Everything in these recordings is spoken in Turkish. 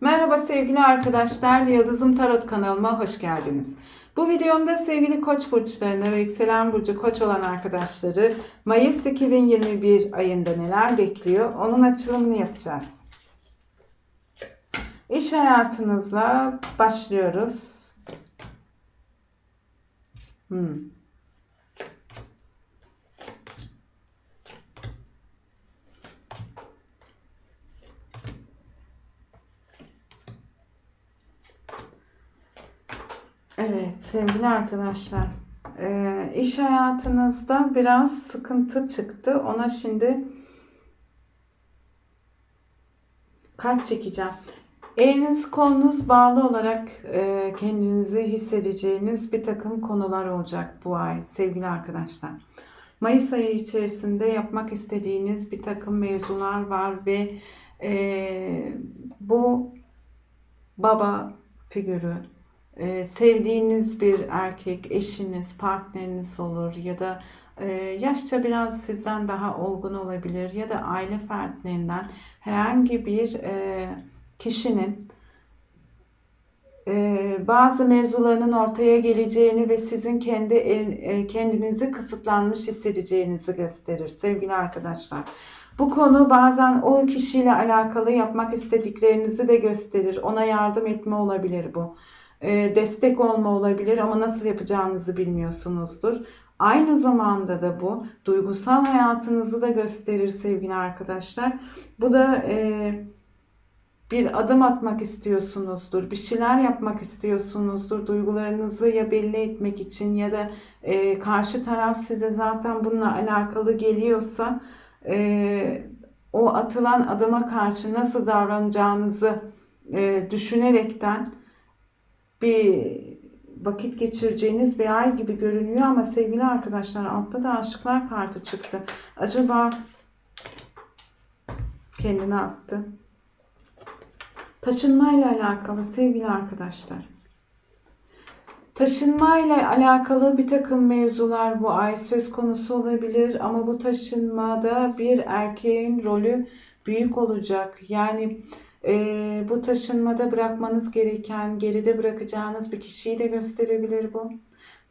Merhaba sevgili arkadaşlar, Yıldızım Tarot kanalıma hoş geldiniz. Bu videomda sevgili koç burçlarına ve yükselen burcu koç olan arkadaşları Mayıs 2021 ayında neler bekliyor onun açılımını yapacağız. İş hayatınızla başlıyoruz. Hmm. Evet sevgili arkadaşlar e, iş hayatınızda biraz sıkıntı çıktı ona şimdi kart çekeceğim. Eliniz kolunuz bağlı olarak e, kendinizi hissedeceğiniz bir takım konular olacak bu ay sevgili arkadaşlar. Mayıs ayı içerisinde yapmak istediğiniz bir takım mevzular var ve e, bu baba figürü, ee, sevdiğiniz bir erkek, eşiniz, partneriniz olur ya da e, yaşça biraz sizden daha olgun olabilir ya da aile fertlerinden herhangi bir e, kişinin e, bazı mevzularının ortaya geleceğini ve sizin kendi el- kendinizi kısıtlanmış hissedeceğinizi gösterir sevgili arkadaşlar. Bu konu bazen o kişiyle alakalı yapmak istediklerinizi de gösterir. Ona yardım etme olabilir bu e, destek olma olabilir ama nasıl yapacağınızı bilmiyorsunuzdur. Aynı zamanda da bu duygusal hayatınızı da gösterir sevgili arkadaşlar. Bu da e, bir adım atmak istiyorsunuzdur, bir şeyler yapmak istiyorsunuzdur. Duygularınızı ya belli etmek için ya da e, karşı taraf size zaten bununla alakalı geliyorsa e, o atılan adıma karşı nasıl davranacağınızı e, düşünerekten bir vakit geçireceğiniz bir ay gibi görünüyor ama sevgili arkadaşlar altta da aşıklar kartı çıktı. Acaba kendini attı. Taşınmayla alakalı sevgili arkadaşlar. Taşınmayla alakalı bir takım mevzular bu ay söz konusu olabilir ama bu taşınmada bir erkeğin rolü büyük olacak. Yani e, bu taşınmada bırakmanız gereken, geride bırakacağınız bir kişiyi de gösterebilir bu.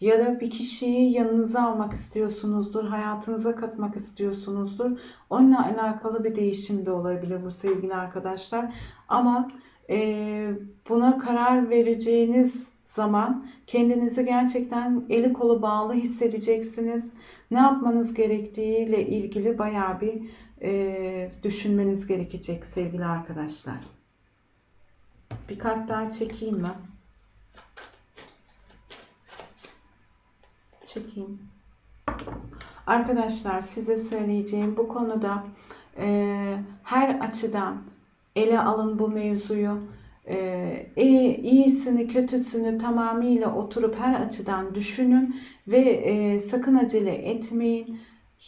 Ya da bir kişiyi yanınıza almak istiyorsunuzdur, hayatınıza katmak istiyorsunuzdur. Onunla alakalı bir değişim de olabilir bu sevgili arkadaşlar. Ama e, buna karar vereceğiniz zaman kendinizi gerçekten eli kolu bağlı hissedeceksiniz. Ne yapmanız gerektiğiyle ilgili bayağı bir e, düşünmeniz gerekecek sevgili arkadaşlar. Bir kart daha çekeyim mi? Çekeyim. Arkadaşlar size söyleyeceğim bu konuda e, her açıdan ele alın bu mevzuyu. E, iyisini kötüsünü tamamıyla oturup her açıdan düşünün ve e, sakın acele etmeyin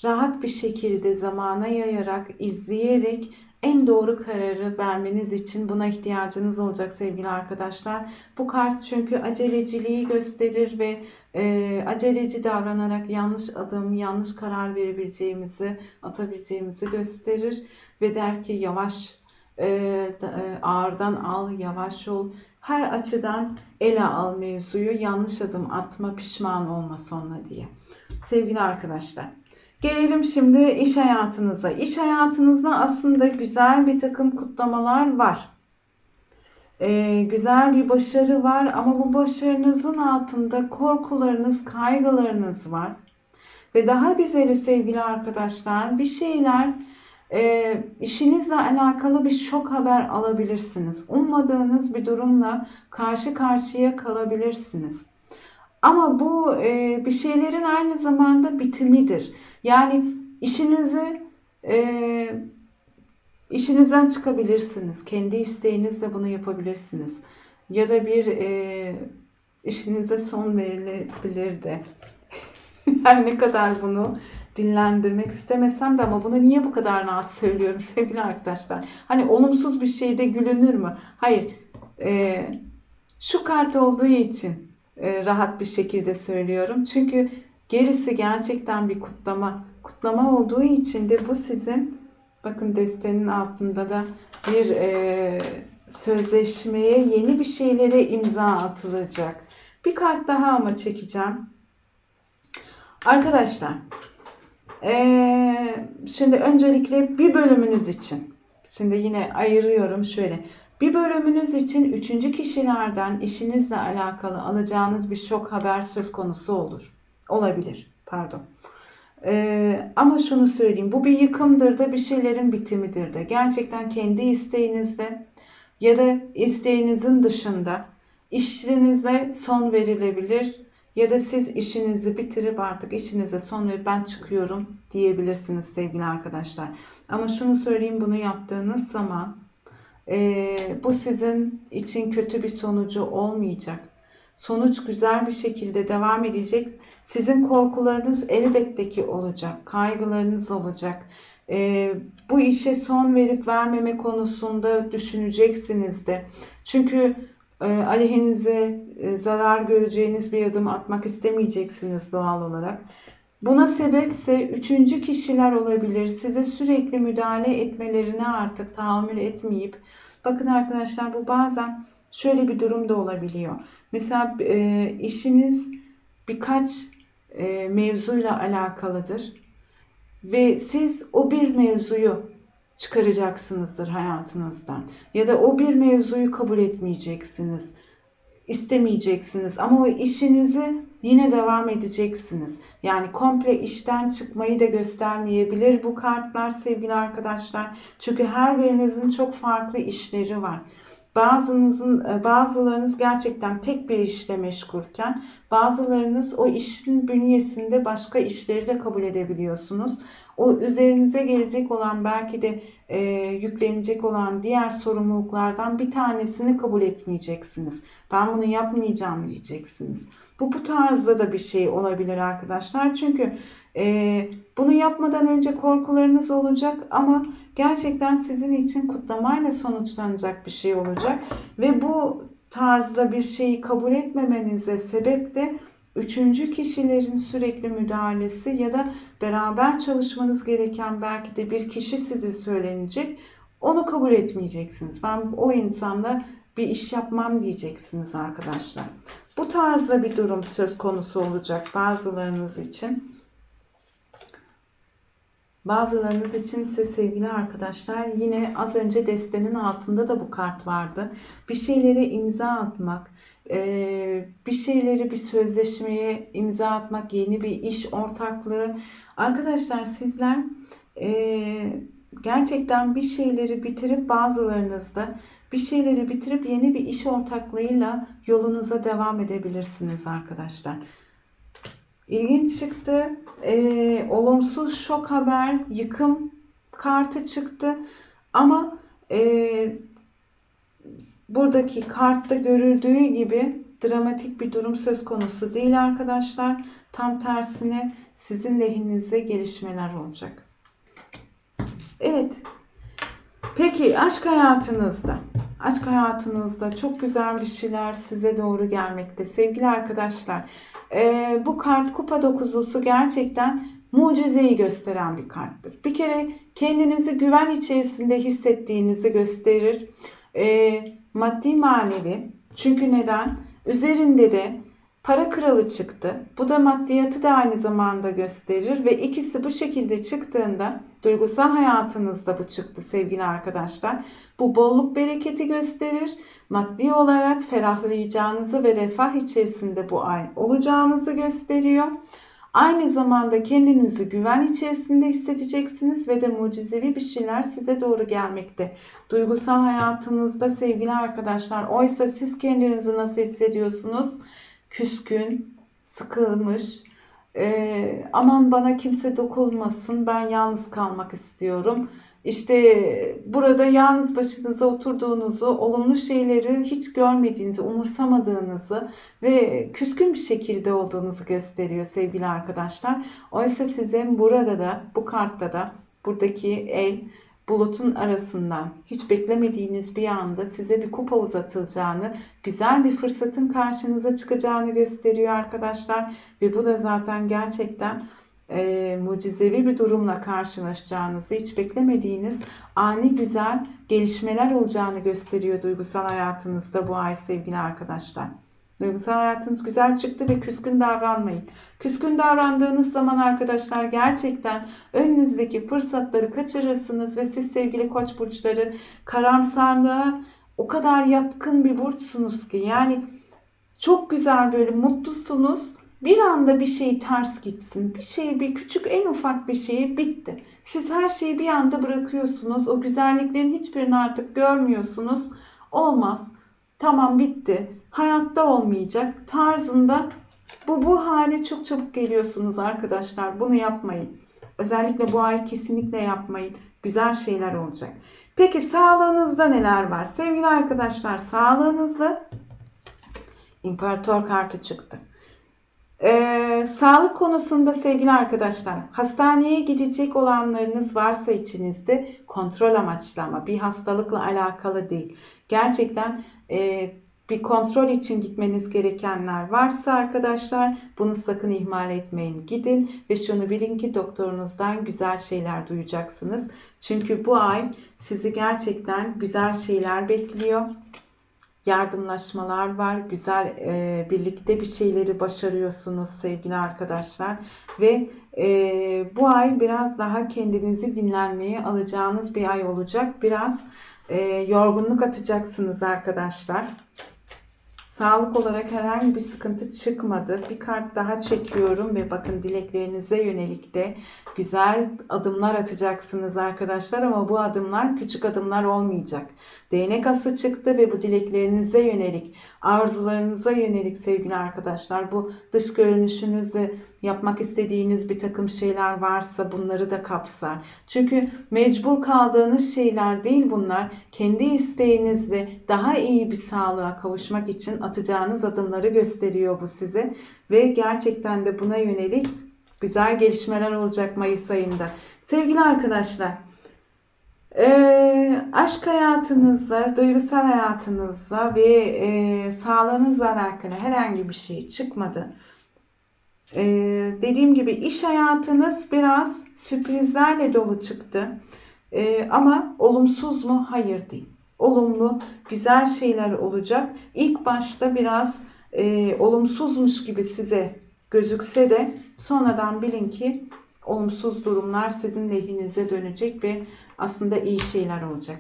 rahat bir şekilde zamana yayarak, izleyerek en doğru kararı vermeniz için buna ihtiyacınız olacak sevgili arkadaşlar. Bu kart çünkü aceleciliği gösterir ve e, aceleci davranarak yanlış adım, yanlış karar verebileceğimizi, atabileceğimizi gösterir. Ve der ki yavaş, e, e, ağırdan al, yavaş ol. Her açıdan ele al mevzuyu, yanlış adım atma, pişman olma sonra diye. Sevgili arkadaşlar. Gelelim şimdi iş hayatınıza. İş hayatınızda aslında güzel bir takım kutlamalar var. Ee, güzel bir başarı var ama bu başarınızın altında korkularınız, kaygılarınız var. Ve daha güzeli sevgili arkadaşlar bir şeyler e, işinizle alakalı bir şok haber alabilirsiniz. Ummadığınız bir durumla karşı karşıya kalabilirsiniz. Ama bu e, bir şeylerin aynı zamanda bitimidir. Yani işinizi e, işinizden çıkabilirsiniz. Kendi isteğinizle bunu yapabilirsiniz. Ya da bir e, işinize son verilebilir de. Her ne kadar bunu dinlendirmek istemesem de ama bunu niye bu kadar rahat söylüyorum sevgili arkadaşlar? Hani olumsuz bir şeyde gülünür mü? Hayır. E, şu kart olduğu için e, rahat bir şekilde söylüyorum. Çünkü gerisi gerçekten bir kutlama. Kutlama olduğu için de bu sizin bakın destenin altında da bir e, sözleşmeye, yeni bir şeylere imza atılacak. Bir kart daha ama çekeceğim. Arkadaşlar, ee, şimdi öncelikle bir bölümünüz için, şimdi yine ayırıyorum şöyle. Bir bölümünüz için üçüncü kişilerden işinizle alakalı alacağınız bir şok haber söz konusu olur. Olabilir, pardon. Ee, ama şunu söyleyeyim, bu bir yıkımdır da bir şeylerin bitimidir de. Gerçekten kendi isteğinizde ya da isteğinizin dışında işinize son verilebilir ya da siz işinizi bitirip artık işinize son verip ben çıkıyorum diyebilirsiniz sevgili arkadaşlar. Ama şunu söyleyeyim bunu yaptığınız zaman e, bu sizin için kötü bir sonucu olmayacak. Sonuç güzel bir şekilde devam edecek. Sizin korkularınız elbette ki olacak. Kaygılarınız olacak. E, bu işe son verip vermeme konusunda düşüneceksiniz de. Çünkü e, aleyhinize e, zarar göreceğiniz bir adım atmak istemeyeceksiniz doğal olarak. Buna sebepse üçüncü kişiler olabilir. Size sürekli müdahale etmelerine artık tahammül etmeyip bakın arkadaşlar bu bazen şöyle bir durum da olabiliyor. Mesela e, işiniz birkaç e, mevzuyla alakalıdır ve siz o bir mevzuyu çıkaracaksınızdır hayatınızdan. Ya da o bir mevzuyu kabul etmeyeceksiniz. istemeyeceksiniz ama o işinizi yine devam edeceksiniz. Yani komple işten çıkmayı da göstermeyebilir bu kartlar sevgili arkadaşlar. Çünkü her birinizin çok farklı işleri var. Bazınızın, e, bazılarınız gerçekten tek bir işle meşgulken bazılarınız o işin bünyesinde başka işleri de kabul edebiliyorsunuz. O üzerinize gelecek olan belki de e, yüklenecek olan diğer sorumluluklardan bir tanesini kabul etmeyeceksiniz. Ben bunu yapmayacağım diyeceksiniz. Bu bu tarzda da bir şey olabilir arkadaşlar. Çünkü e, bunu yapmadan önce korkularınız olacak ama gerçekten sizin için kutlamayla sonuçlanacak bir şey olacak. Ve bu tarzda bir şeyi kabul etmemenize sebep de üçüncü kişilerin sürekli müdahalesi ya da beraber çalışmanız gereken belki de bir kişi size söylenecek. Onu kabul etmeyeceksiniz. Ben o insanla bir iş yapmam diyeceksiniz arkadaşlar. Bu tarzda bir durum söz konusu olacak bazılarınız için. Bazılarınız için ise sevgili arkadaşlar yine az önce destenin altında da bu kart vardı. Bir şeylere imza atmak, bir şeyleri bir sözleşmeye imza atmak, yeni bir iş ortaklığı. Arkadaşlar sizler gerçekten bir şeyleri bitirip bazılarınız da bir şeyleri bitirip yeni bir iş ortaklığıyla yolunuza devam edebilirsiniz arkadaşlar. İlginç çıktı. Ee, olumsuz şok haber, yıkım kartı çıktı. Ama e, buradaki kartta görüldüğü gibi dramatik bir durum söz konusu değil arkadaşlar. Tam tersine sizin lehinize gelişmeler olacak. Evet. Peki aşk hayatınızda aşk hayatınızda çok güzel bir şeyler size doğru gelmekte. Sevgili arkadaşlar e, bu kart kupa dokuzlusu gerçekten mucizeyi gösteren bir karttır. Bir kere kendinizi güven içerisinde hissettiğinizi gösterir. E, maddi manevi çünkü neden? Üzerinde de para kralı çıktı. Bu da maddiyatı da aynı zamanda gösterir ve ikisi bu şekilde çıktığında duygusal hayatınızda bu çıktı sevgili arkadaşlar. Bu bolluk bereketi gösterir. Maddi olarak ferahlayacağınızı ve refah içerisinde bu ay olacağınızı gösteriyor. Aynı zamanda kendinizi güven içerisinde hissedeceksiniz ve de mucizevi bir şeyler size doğru gelmekte. Duygusal hayatınızda sevgili arkadaşlar oysa siz kendinizi nasıl hissediyorsunuz? Küskün, sıkılmış, e, aman bana kimse dokunmasın ben yalnız kalmak istiyorum işte burada yalnız başınıza oturduğunuzu, olumlu şeyleri hiç görmediğinizi, umursamadığınızı ve küskün bir şekilde olduğunuzu gösteriyor sevgili arkadaşlar. Oysa sizin burada da, bu kartta da buradaki el bulutun arasından hiç beklemediğiniz bir anda size bir kupa uzatılacağını, güzel bir fırsatın karşınıza çıkacağını gösteriyor arkadaşlar. Ve bu da zaten gerçekten e, mucizevi bir durumla karşılaşacağınızı, hiç beklemediğiniz ani güzel gelişmeler olacağını gösteriyor duygusal hayatınızda bu ay sevgili arkadaşlar. Duygusal hayatınız güzel çıktı ve küskün davranmayın. Küskün davrandığınız zaman arkadaşlar gerçekten önünüzdeki fırsatları kaçırırsınız ve siz sevgili koç burçları karamsarlığa o kadar yatkın bir burçsunuz ki yani çok güzel böyle mutlusunuz. Bir anda bir şey ters gitsin. Bir şey bir küçük en ufak bir şeyi bitti. Siz her şeyi bir anda bırakıyorsunuz. O güzelliklerin hiçbirini artık görmüyorsunuz. Olmaz. Tamam bitti. Hayatta olmayacak tarzında bu bu hale çok çabuk geliyorsunuz arkadaşlar. Bunu yapmayın. Özellikle bu ay kesinlikle yapmayın. Güzel şeyler olacak. Peki sağlığınızda neler var? Sevgili arkadaşlar sağlığınızda İmparator kartı çıktı. Ee, sağlık konusunda sevgili arkadaşlar hastaneye gidecek olanlarınız varsa içinizde kontrol amaçlı ama bir hastalıkla alakalı değil. Gerçekten e, bir kontrol için gitmeniz gerekenler varsa arkadaşlar bunu sakın ihmal etmeyin. Gidin ve şunu bilin ki doktorunuzdan güzel şeyler duyacaksınız. Çünkü bu ay sizi gerçekten güzel şeyler bekliyor yardımlaşmalar var. Güzel e, birlikte bir şeyleri başarıyorsunuz sevgili arkadaşlar. Ve e, bu ay biraz daha kendinizi dinlenmeye alacağınız bir ay olacak. Biraz e, yorgunluk atacaksınız arkadaşlar. Sağlık olarak herhangi bir sıkıntı çıkmadı. Bir kart daha çekiyorum ve bakın dileklerinize yönelik de güzel adımlar atacaksınız arkadaşlar ama bu adımlar küçük adımlar olmayacak. Değnek ası çıktı ve bu dileklerinize yönelik, arzularınıza yönelik sevgili arkadaşlar bu dış görünüşünüzde yapmak istediğiniz bir takım şeyler varsa bunları da kapsar. Çünkü mecbur kaldığınız şeyler değil bunlar. Kendi isteğinizle daha iyi bir sağlığa kavuşmak için atacağınız adımları gösteriyor bu size. Ve gerçekten de buna yönelik güzel gelişmeler olacak Mayıs ayında. Sevgili arkadaşlar, e, aşk hayatınızda, duygusal hayatınızda ve e, sağlığınızla alakalı herhangi bir şey çıkmadı. E, dediğim gibi iş hayatınız biraz sürprizlerle dolu çıktı. E, ama olumsuz mu? Hayır değil. Olumlu, güzel şeyler olacak. İlk başta biraz e, olumsuzmuş gibi size gözükse de sonradan bilin ki olumsuz durumlar sizin lehinize dönecek ve aslında iyi şeyler olacak.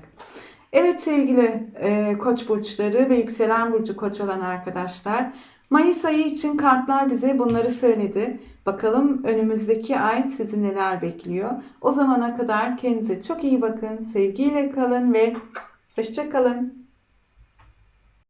Evet sevgili e, koç burçları ve yükselen burcu koç olan arkadaşlar Mayıs ayı için kartlar bize bunları söyledi. Bakalım önümüzdeki ay sizi neler bekliyor. O zamana kadar kendinize çok iyi bakın. Sevgiyle kalın ve hoşça kalın.